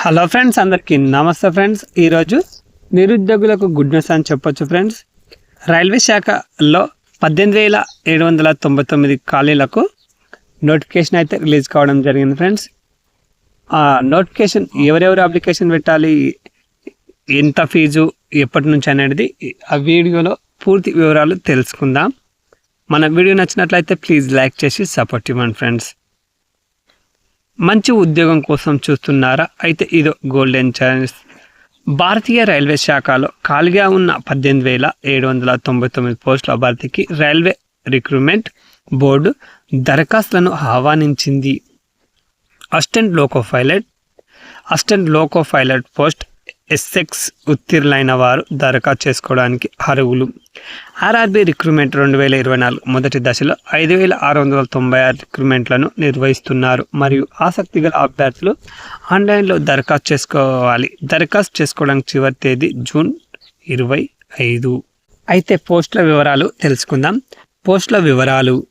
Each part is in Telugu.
హలో ఫ్రెండ్స్ అందరికీ నమస్తే ఫ్రెండ్స్ ఈరోజు నిరుద్యోగులకు గుడ్ న్యూస్ అని చెప్పొచ్చు ఫ్రెండ్స్ రైల్వే శాఖలో పద్దెనిమిది వేల ఏడు వందల తొంభై తొమ్మిది ఖాళీలకు నోటిఫికేషన్ అయితే రిలీజ్ కావడం జరిగింది ఫ్రెండ్స్ ఆ నోటిఫికేషన్ ఎవరెవరు అప్లికేషన్ పెట్టాలి ఎంత ఫీజు ఎప్పటి నుంచి అనేది ఆ వీడియోలో పూర్తి వివరాలు తెలుసుకుందాం. మన వీడియో నచ్చినట్లయితే ప్లీజ్ లైక్ చేసి సపోర్ట్ ఇవ్వండి ఫ్రెండ్స్ మంచి ఉద్యోగం కోసం చూస్తున్నారా? అయితే ఇదో గోల్డెన్ ఛాన్స్ భారతీయ రైల్వే శాఖలో ఖాళీగా ఉన్న పద్దెనిమిది వేల ఏడు వందల తొంభై తొమ్మిది పోస్టుల భర్తీకి రైల్వే రిక్రూట్మెంట్ బోర్డు దరఖాస్తులను ఆహ్వానించింది. Assistant loco pilot assistant loco pilot post SX ఉత్తీర్ణులైన వారు దరఖాస్తు చేసుకోవడానికి అర్హులు. ఆర్ఆర్బీ రిక్రూట్మెంట్ రెండు వేల ఇరవై నాలుగు మొదటి దశలో ఐదు వేల ఆరు వందల తొంభై ఆరు రిక్రూట్మెంట్లను నిర్వహిస్తున్నారు. మరియు ఆసక్తి గల అభ్యర్థులు ఆన్లైన్లో దరఖాస్తు చేసుకోవాలి. దరఖాస్తు చేసుకోవడానికి చివరి తేదీ జూన్ ఇరవై ఐదు. అయితే పోస్టుల వివరాలు తెలుసుకుందాం. పోస్టుల వివరాలు.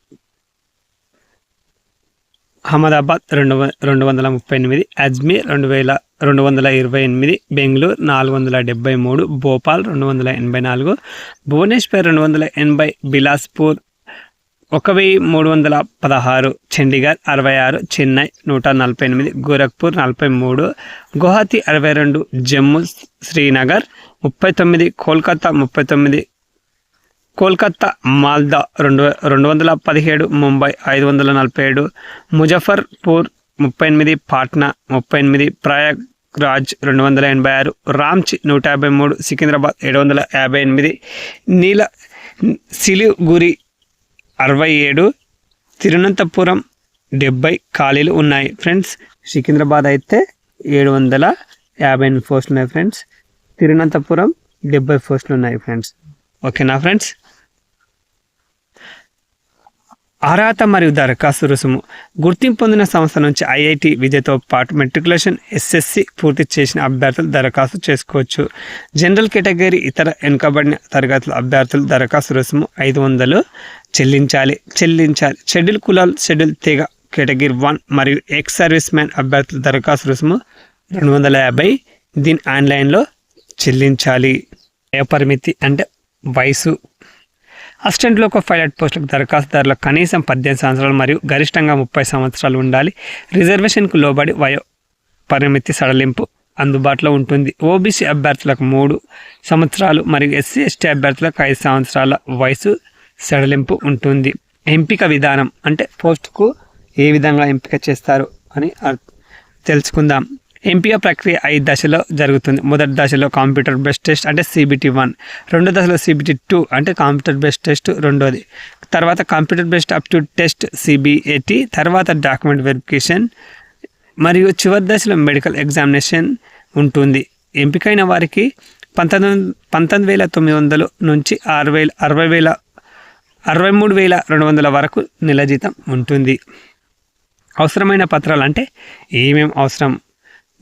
అహ్మదాబాద్ రెండు రెండు వందల ముప్పై ఎనిమిది అజ్మీర్ రెండు వేల రెండు వందల ఇరవై ఎనిమిది బెంగళూరు నాలుగు వందల డెబ్బై మూడు భోపాల్ రెండు వందల ఎనభై నాలుగు భువనేశ్వర్ రెండు వందల ఎనభై బిలాస్పూర్ ఒక వెయ్యి మూడు వందల పదహారు చండీగఢ్ అరవై ఆరు చెన్నై నూట నలభై ఎనిమిది గోరఖ్పూర్ నలభై మూడు గువాహతి అరవై రెండు జమ్మూ శ్రీనగర్ ముప్పై తొమ్మిది కోల్కతా ముప్పై తొమ్మిది కోల్కత్తా మాల్దా రెండు రెండు వందల పదిహేడు ముంబై ఐదు వందల నలభై ఏడు ముజఫర్పూర్ ముప్పై ఎనిమిది పాట్నా ముప్పై ఎనిమిది ప్రయాగ్ రాజ్ రెండు వందల ఎనభై ఆరు రాంచి నూట యాభై మూడు సికింద్రాబాద్ ఏడు వందల యాభై ఎనిమిది నీల సిలిగురి అరవై ఏడు తిరువనంతపురం డెబ్బై ఖాళీలు ఉన్నాయి. ఫ్రెండ్స్ సికింద్రాబాద్ అయితే ఏడు వందల యాభై ఎనిమిది పోస్టులు ఉన్నాయి ఫ్రెండ్స్. తిరువనంతపురం డెబ్బై పోస్టులు ఉన్నాయి ఫ్రెండ్స్. ఓకేనా ఫ్రెండ్స్? అర్హత మరియు దరఖాస్తు రుసుము. గుర్తింపు పొందిన సంస్థ నుంచి ఐఐటి విద్యతో పాటు మెట్రికులేషన్ ఎస్ఎస్సి పూర్తి చేసిన అభ్యర్థులు దరఖాస్తు చేసుకోవచ్చు. జనరల్ కేటగిరీ ఇతర వెనుకబడిన తరగతుల అభ్యర్థులు దరఖాస్తు రుసుము ఐదు వందలు చెల్లించాలి. చెల్లించాలి. షెడ్యూల్ కులాలు షెడ్యూల్ తీగ కేటగిరీ వన్ మరియు ఎక్స్ సర్వీస్ మ్యాన్ అభ్యర్థుల దరఖాస్తు రుసుము రెండు వందల యాభై. దీని ఆన్లైన్లో చెల్లించాలి. పరిమితి అంటే వయసు అసిస్టెంట్ ఒక పైలట్ పోస్టులకు దరఖాస్తుదారులు కనీసం పద్దెనిమిది సంవత్సరాలు మరియు గరిష్టంగా ముప్పై సంవత్సరాలు ఉండాలి. రిజర్వేషన్కు లోబడి వయో పరిమితి సడలింపు అందుబాటులో ఉంటుంది. ఓబీసీ అభ్యర్థులకు మూడు సంవత్సరాలు మరియు ఎస్సీ ఎస్టీ అభ్యర్థులకు ఐదు సంవత్సరాల వయసు సడలింపు ఉంటుంది. ఎంపిక విధానం అంటే పోస్టుకు ఏ విధంగా ఎంపిక చేస్తారు అని తెలుసుకుందాం. ఎంపిక ప్రక్రియ ఐదు దశలో జరుగుతుంది. మొదటి దశలో కంప్యూటర్ బేస్డ్ టెస్ట్ అంటే సిబిటి వన్. రెండో దశలో సిబిటి టూ అంటే కంప్యూటర్ బేస్డ్ టెస్ట్ రెండోది. తర్వాత computer based two test C B A T తర్వాత డాక్యుమెంట్ వెరిఫికేషన్ మరియు చివరి దశలో మెడికల్ ఎగ్జామినేషన్ ఉంటుంది. ఎంపికైన వారికి పంతొమ్మిది పంతొమ్మిది వేల తొమ్మిది వందలు నుంచి ఆరు వేల అరవై వేల అరవై మూడు వేల రెండు వందల వరకు నెల జీతం ఉంటుంది. అవసరమైన పత్రాలు అంటే ఏమేమి అవసరం?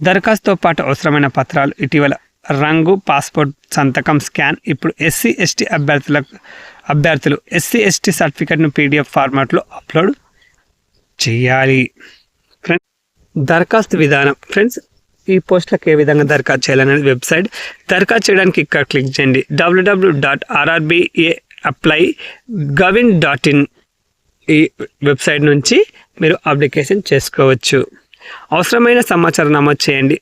దరఖాస్తుతో పాటు అవసరమైన పత్రాలు ఇటీవల రంగు పాస్పోర్ట్ సంతకం స్కాన్ ఇప్పుడు ఎస్సీ ఎస్టీ అభ్యర్థులకు అభ్యర్థులు ఎస్సీ ఎస్టీ సర్టిఫికెట్ను పీడిఎఫ్ ఫార్మాట్లో అప్లోడ్ చేయాలి. ఫ్రెండ్స్ దరఖాస్తు విధానం. ఫ్రెండ్స్ ఈ పోస్టులకు ఏ విధంగా దరఖాస్తు చేయాలనేది వెబ్సైట్. దరఖాస్తు చేయడానికి ఇక్కడ క్లిక్ చేయండి. WWW dot RRBA apply gov dot in ఈ వెబ్సైట్ నుంచి మీరు అప్లికేషన్ చేసుకోవచ్చు. అవసరమైన సమాచారం నమోదు చేయండి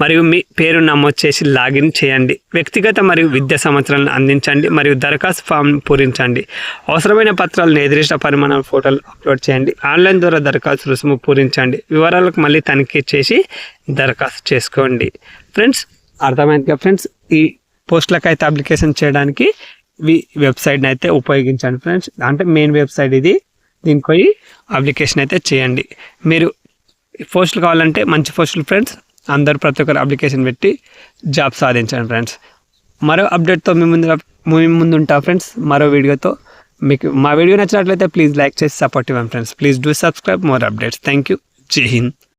మరియు మీ పేరు నమోదు చేసి లాగిన్ చేయండి. వ్యక్తిగత మరియు విద్యా సంవత్సరాలను అందించండి మరియు దరఖాస్తు ఫామ్ పూరించండి. అవసరమైన పత్రాలను నిర్దిష్ట పరిమాణం ఫోటోలు అప్లోడ్ చేయండి. ఆన్లైన్ ద్వారా దరఖాస్తు రుసుము పూరించండి. వివరాలకు మళ్ళీ తనిఖీ చేసి దరఖాస్తు చేసుకోండి. ఫ్రెండ్స్ అర్థమైందిగా ఫ్రెండ్స్? ఈ పోస్టులకైతే అప్లికేషన్ చేయడానికి ఈ వెబ్సైట్ని అయితే ఉపయోగించండి ఫ్రెండ్స్. అంటే మెయిన్ వెబ్సైట్ ఇది. దీనికి పోయి అప్లికేషన్ అయితే చేయండి. మీరు పోస్టులు కావాలంటే మంచి పోస్టులు ఫ్రెండ్స్ అందరు ప్రతి ఒక్కరు అప్లికేషన్ పెట్టి జాబ్ సాధించండి ఫ్రెండ్స్ మరో అప్డేట్తో మీ ముందు మీ ముందు ఉంటా ఫ్రెండ్స్ మరో వీడియోతో మీకు మా వీడియో నచ్చినట్లయితే ప్లీజ్ లైక్ చేసి సపోర్ట్ ఇవ్వండి friends please do subscribe more updates thank you Jai Hind